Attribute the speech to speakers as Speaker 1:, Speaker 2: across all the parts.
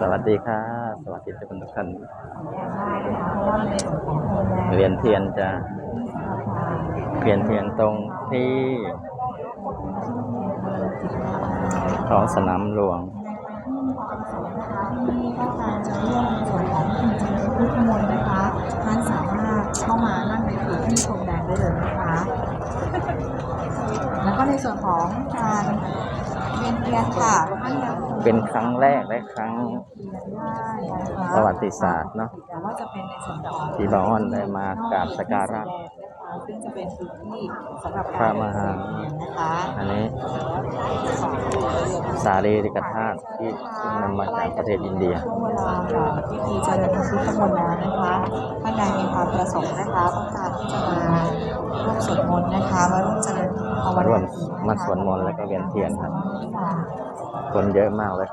Speaker 1: สวัสดีค่ะ สวัสดีทุกคนทุกท่านเรียนเทียนจะเรียนเทียนตรงที่ท้องสนามหลวง
Speaker 2: ที่ต้องการจะร่วมในส่วนของพิธีเจริญพุทธมนต์นะคะท่านสามารถเข้ามานั่งในผืนที่พรมแดงได้เลยนะคะ แล้วก็ในส่วนของการเวียนเทียนค่ะท่านยังคง
Speaker 1: เป็นครั้งแรกและครั้ง
Speaker 2: ได้นะคะ
Speaker 1: ประวัติศาสตร์เนอะ
Speaker 2: แต่ว่าจะเป็นในส่วนของ
Speaker 1: ที่บาอ้อนได้มากราบสักการะ
Speaker 2: ซึ่งจะเป็นพื้นที่สำหรับ
Speaker 1: พระ
Speaker 2: การ
Speaker 1: มหา
Speaker 2: เวียนเทียนนะคะ
Speaker 1: อันนี้สารีริกธาตุที่นำมาจากประเทศอินเดีย
Speaker 2: ช่วงเวลาของพิธีเจริญพุทธมนต์แล้วนะคะท่านใดมีความประสงค์นะคะต้องการที่จะมาร่วมสวดมนต์นะคะมาร่วมเจริญภาว
Speaker 1: ร่ว
Speaker 2: นามศีลนะคะ
Speaker 1: มาสวดมนต์แล้วก็เวียนเทียนครับ
Speaker 2: ค่ะ
Speaker 1: คนเยอะมากเลย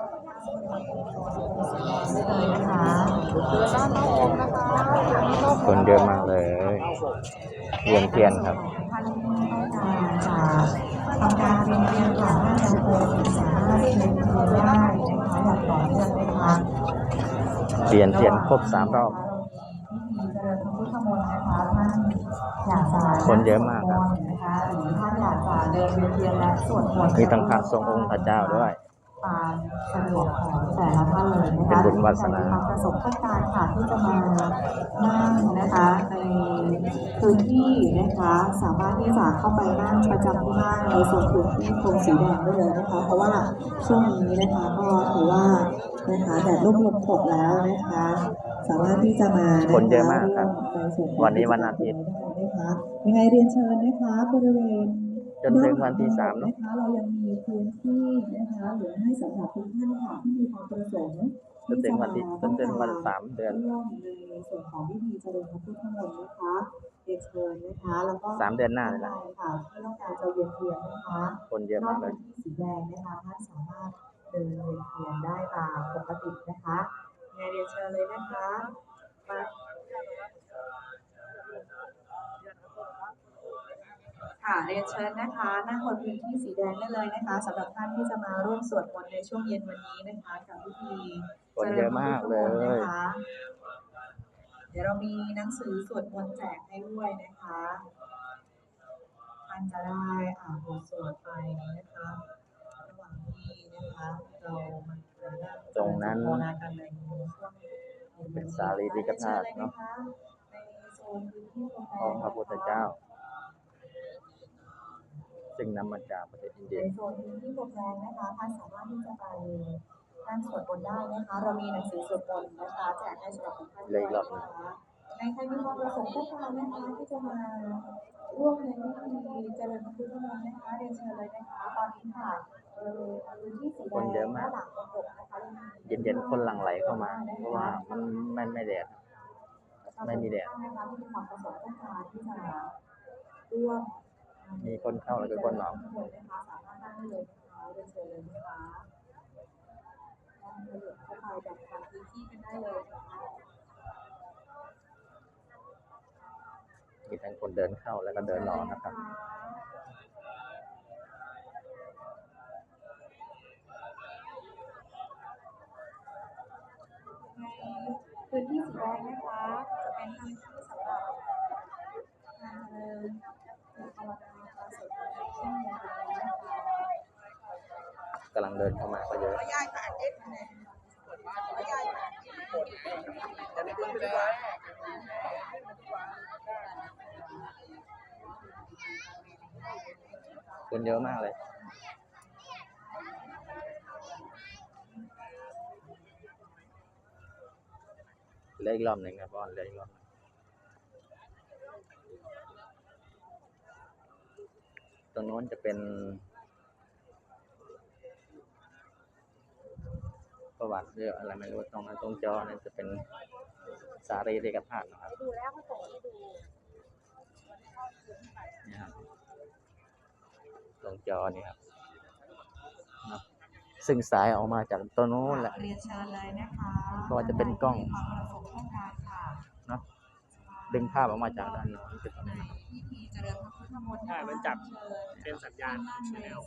Speaker 2: ได้เลยนะคะด้านนอกองค์นะคะ
Speaker 1: คนเยอะมากเลย เวียนเทียนครับ
Speaker 2: ท่านต้องการจะทำการเวียนเทียนค่ะท่านยังคงสามารถเวียนเทียนได้นะคะอย่างต่อเนื่องนะคะ
Speaker 1: เวียนเทียนครบสามรอบ
Speaker 2: เจริญพระพุทธมนต์นะคะท่านอยากจะ
Speaker 1: คนเยอะมากครับ
Speaker 2: นะคะหรือท่านอยากจะเดินเวียนเทียนและสวดมนต์
Speaker 1: มีทั้งพระทรงองค์พระเจ้าด้วย
Speaker 2: ตามสะดวกของแต่ละท่านเลยนะคะ
Speaker 1: เป็นบุญวาสนา
Speaker 2: ใครมีความประสงค์ต้องการค่ะที่จะมานั่งนะคะในพื้นที่นะคะสามารถที่จะเข้าไปนั่งประจำที่นั่งในส่วนพื้นที่ตรงสีแดงได้เลยนะคะ เพราะว่าช่วงนี้นะคะก็ถือว่านะคะแดดร่มลมตกแล้วนะคะ สามารถที่จะมาะะ
Speaker 1: คนเยอะมากครับ
Speaker 2: วในส่วนของ
Speaker 1: วันนี้วันอาทิตย์
Speaker 2: นะคะยังไงเรียนเชิญนะคะบริเวณ
Speaker 1: จนถึงวันที่สามเนอะ
Speaker 2: นะคะเรายังมีพื้นที่นะคะเหลือให้สำหรับทุกท่านค่ะที่มีความประสงค์
Speaker 1: จนถึงวันที่จนถึงวันสามเดือน
Speaker 2: ร่วมในส่วนของพิธีเจริญพระพุทธมนต์นะคะเรียนเชิญนะคะแล้วก็
Speaker 1: สามเดือนหน้าเลยนะ
Speaker 2: ใช่ค่ะที่ต้องการจะเวียนเทียนนะคะ
Speaker 1: คนเยอะมากเลย
Speaker 2: นพื้นที่สีแดงนะคะท่านสามารถเดินเวียนเทียนได้ตามปกตินะคะยังไงเรียนเชิญเลยนะคะมาค่ะ เรียนเชิญนะคะนั่งบนพื้นที่สีแดงได้เลยนะคะสำหรับท่านที่จะมาร่วมสวดมนต์ในช่วงเย็นวันนี้นะคะกับพิธี
Speaker 1: คนเยอะมากเลย
Speaker 2: จริญพระพุทธมนต์นะคะเดี๋ยวเรามีหนังสือสวดมนต์แจกให้ด้วยนะคะท่านจะได้อ่านบทสวดไปนะคะระหว่างที่นะคะเรามานั่ง
Speaker 1: ตรงนั้น
Speaker 2: ภาวนากันในช่วงย็วั
Speaker 1: เป็นสารีริกธาตุเนอะ
Speaker 2: ในโซนพื้นที่ตรงกลาง
Speaker 1: ของพระพุทธเจ้า ซึ่งนำมาจากประเทศอินเดีย
Speaker 2: ในโซนพื้นที่ตรงกลางนะคะท่านสามารถที่จะไปนั่งสวดมนต์ได้นะคะ เรามีหนังสือสวดมนต์นะคะแจกให้สำหรับทุกท่าน
Speaker 1: เลยรอบ
Speaker 2: นะคะในใครมีความประสงค์ต้องการนะคะที่จะมาร่วมในพิธีเจริญพระพุทธมนต์นะคะเรียนเชิญเลยนะคะ ตอนนี้ค่ะเออพื้นที่สีแด
Speaker 1: คน
Speaker 2: ง
Speaker 1: เยอะมาก
Speaker 2: ด้านหลังของผมนะคะยังมี
Speaker 1: เย็นๆคนหลั่งไหลเข้ามา เพราะว่ามันไม่ไม่แดดไม่มีแดด
Speaker 2: นะคะที่มีความประสงค์ต้องการที่จะร่วม
Speaker 1: มีคนเข้าแล้วก็คนออก
Speaker 2: มีทั้งค
Speaker 1: นเดินเข้าแล้วก็เดินรอนะครับ
Speaker 2: พื้นที่สีแดงนะคะจะเป็นนที่สำหรับการเจริญภาวนาการสวดมนต์ในช่วงเย็นวันนี้นะคะ
Speaker 1: กำลังเดินเข้ามาก็เยอะคนเยอะมากเลยเลยอีกรอบหนึ่งครับอลเลยอีกรอบหนึ่งตรงโน้นจะเป็น ประวัติเรื่องอะไรไม่รู้ตรงนั้นตรงจอนั้นจะเป็นสารีริกธาตุนะครับ
Speaker 2: ดูแล้วเขาส่งให้ดู
Speaker 1: นี่ครับตรงจอนี่ครับเนาะซึ่งสายออกมาจากตัวโน้นแหละ
Speaker 2: เรียนเชิญเลยนะคะ
Speaker 1: ก็จะเป็นกล้อง
Speaker 2: มีความประสงค์ต้องการค่ะ
Speaker 1: เนาะดึงภาพออกมาจากด้านโน้นคือตรงนี้นะครับ
Speaker 2: พิธีเจริญพระพุทธมนต์ะคะ
Speaker 3: ใช่มันจับ
Speaker 2: เชิญ
Speaker 3: เป็นสัญญาณ
Speaker 2: นั่งใน
Speaker 3: แนล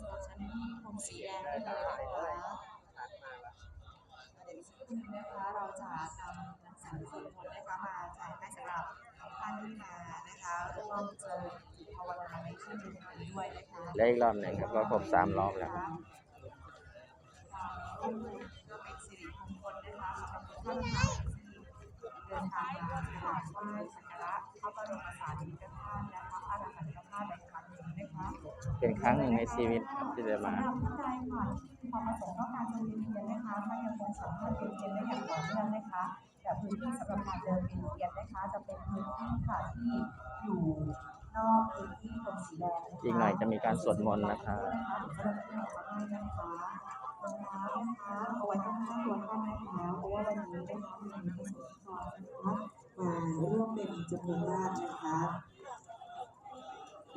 Speaker 2: โซนชั้นที่คงสีแดงได้เลยนะคะคืนนะคะเราจะนำหนังสือสวดมนต์นะคะมาแจกให้สำหรับท่านที่มานะคะร่วมเจริญจิตภาวนาในช่วงเย็นนี้ด้วยนะคะ
Speaker 1: และอีกรอบหนึ่งครับก็ครบสามรอบแล้ว
Speaker 2: เป็นสิริมงคลนะคะสำหรับทุกท่านค่ะที่เดินทางมากราบไหว้สักการะพระบรมสารีริกธาตุนะคะพระอรหันตธาตุในครั้งนี้นะคะ
Speaker 1: เป็นครั้งหนึ่งในชีวิตครับที่ได้มา
Speaker 2: สำหรับท่านใดค่ะที่มี ความประสงค์ต้องการจะเรียนเรียนนะคะท่านยังคงสามารถเรียนเรียนได้อย่างต่อเนื่องนะคะแต่พื้นที่สำหรับการเดินเรียนเรียนนะคะ จะเป็นพื้นที่ค่ะที่อยู่นอกพื้นที่ตรงสีแดงนะคะ
Speaker 1: อีกหน่อยจะมีการสวดมนต์นะครับ
Speaker 2: นะคะเดี๋ยวเจ้าหน้าที่จะให้นะคะรองเท้านะคะเอาไว้ข้างๆตัวท่านนะคะเพราะว่าวันนี้นะคะมีประสบการณ์นะคะมาร่วมเป็นจำนวนมากนะคะ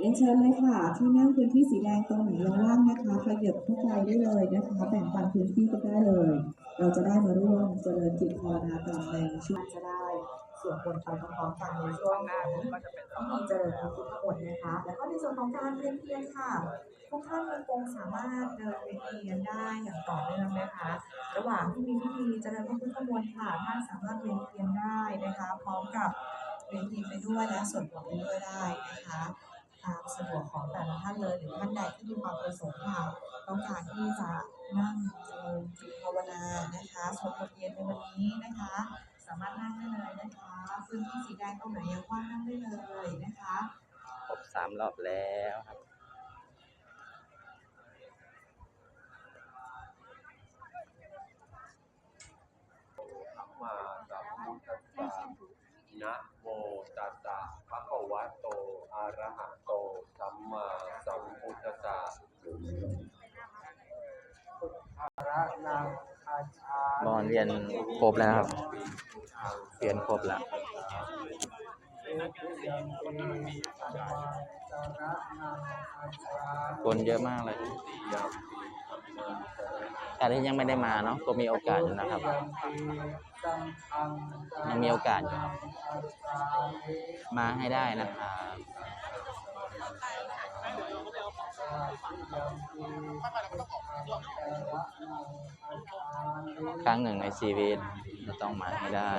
Speaker 2: เรียนเชิญเลยค่ะ ที่นั่งพื้นที่สีแดงตรงไหนยังว่างนะคะขยับเข้าไปได้เลยนะคะ แบ่งปันพื้นที่ก็ได้เลย เราจะได้มาร่วมเจริญจิตภาวนากันในช่วงจะได้ส่วนบนต์ไปพร้อมๆกันในช่วงของพิธีเจริญพระพุทธมนต์นะคะ แล้วก็ในส่วนของการเรียนเรียนค่ะทุกท่านยังคงสามารถเดินเวียนเทียนได้อย่างต่อเนื่องนะคะ ระหว่างที่มีพิธีเจริญพระพุทธมนต์ค่ะท่านสามารถเวียนเทียนได้นะคะ พร้อมกับเวียนเทียนไปด้วยและสวดมนต์ไปด้วยได้นะคะ ตามสะดวกของแต่ละท่านเลยหรือท่านใดที่มีความประสงค์ค่ะต้องการที่จะนั่งเจริญจิตภาวนานะคะสวดมนต์เย็นในวันนี้นะคะ สามารถนั่งได้เลยนะคะพื้นที่สีแดงตรงไหนยังว่างนั่งได้เลยนะคะ
Speaker 1: ครบสามรอบแล้วครับ
Speaker 3: มาสัมพุทธัสสะนะโมตัสสะภะคะวะโต อะระหะโต สัมมาสัมพุทธัสสะพุทธะนังอาชา
Speaker 1: บอลเรียนครบแล้วครับ เรียนครบแล้วคนเยอะมากเลย แต่ที่ยังไม่ได้มาเนาะก็มีโอกาสอยู่นะครับ ยังมีโอกาสอยู่ครับมาให้ได้นะครับครั้งหนึ่งในชีวิตจะต้องมาให้ได้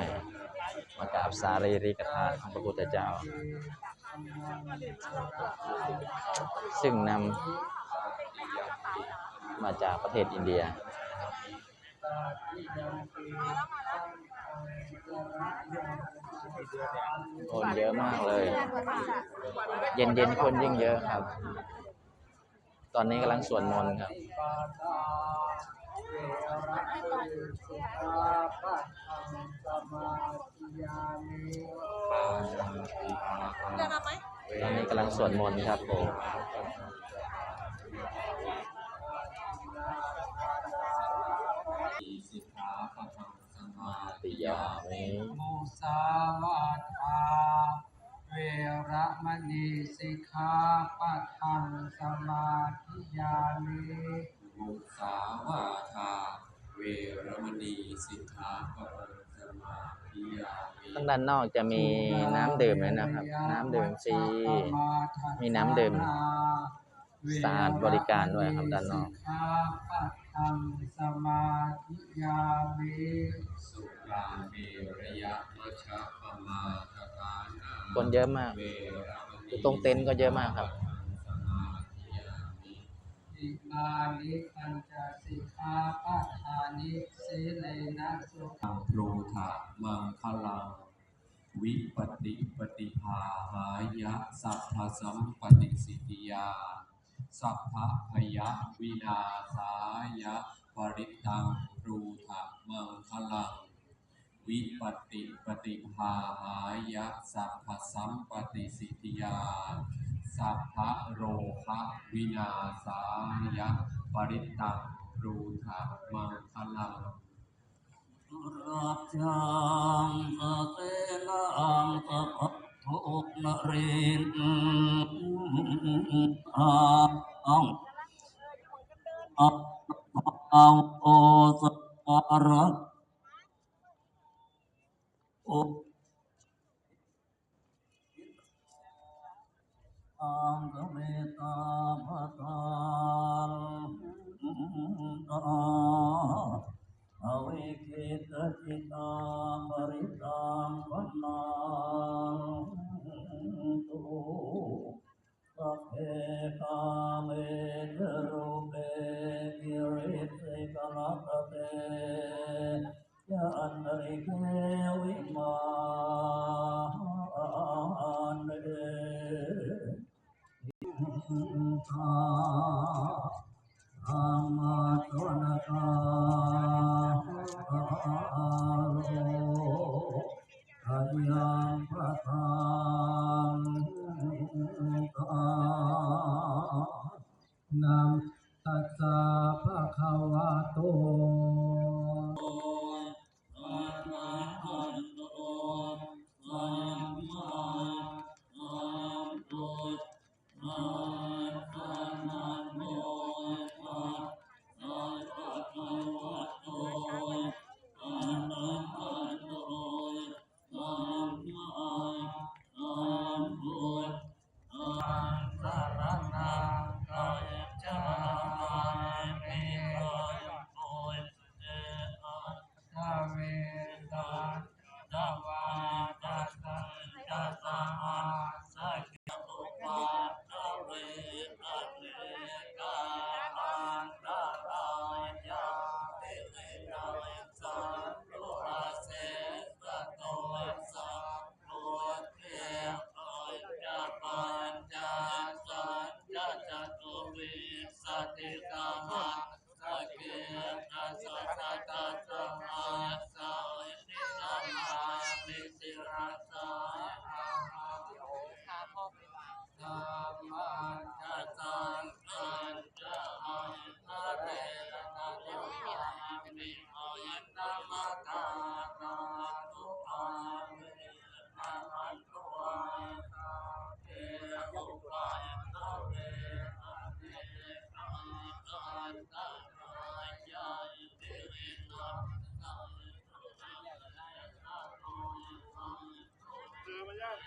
Speaker 1: มากราบสารีริกธาตุของพระพุทธเจ้า ซึ่งนำ มาจากประเทศอินเดีย คนเยอะมากเลย เย็นๆคนยิ่งเยอะครับ ตอนนี้กำลังสวดมนต์ครับตอนนี้กำลังสวดมนต์ครับผม ติยามิ
Speaker 4: มุสาวาทาเวระมณีสิกขาปะทังสมาธิยามิ
Speaker 3: มุสาวาทาเวรมณีสิกขาปะทังสมาธิยามิ
Speaker 1: ข้างด้านนอกจะมีน้ำดื่มเลยนะครับ น้ำดื่มฟรีมีน้ำดื่มสะอาดบริการด้วยครับด้านนอก
Speaker 4: สิกขาปะทังสมาธิยามิ
Speaker 3: สุ ราเมระยะมัชฌะปมาทฐานา
Speaker 1: คนเยอะมาก
Speaker 3: เวรมณี
Speaker 1: ตรงเต็นท์ก็เยอะมากครับ
Speaker 3: สมาธิยามิ
Speaker 4: อิมานิปัญจสิกขาปะทานิสีเลนะสุข
Speaker 3: โพธามังคลังวิปติปฏิภาหายะสัพพสัมปติสิทธิยา สัพพพยะวินาสายะปริตังโพธามังคลัง วิปติปฏิภาหายะสัพพสัมปติสิทธิยา สัพพโรคะวินาสายะปริตังโพธามังคลัง
Speaker 4: รัจจังสเตนังสะพัทุกนรินอาอังอัปปังโอสการะโออังกเมา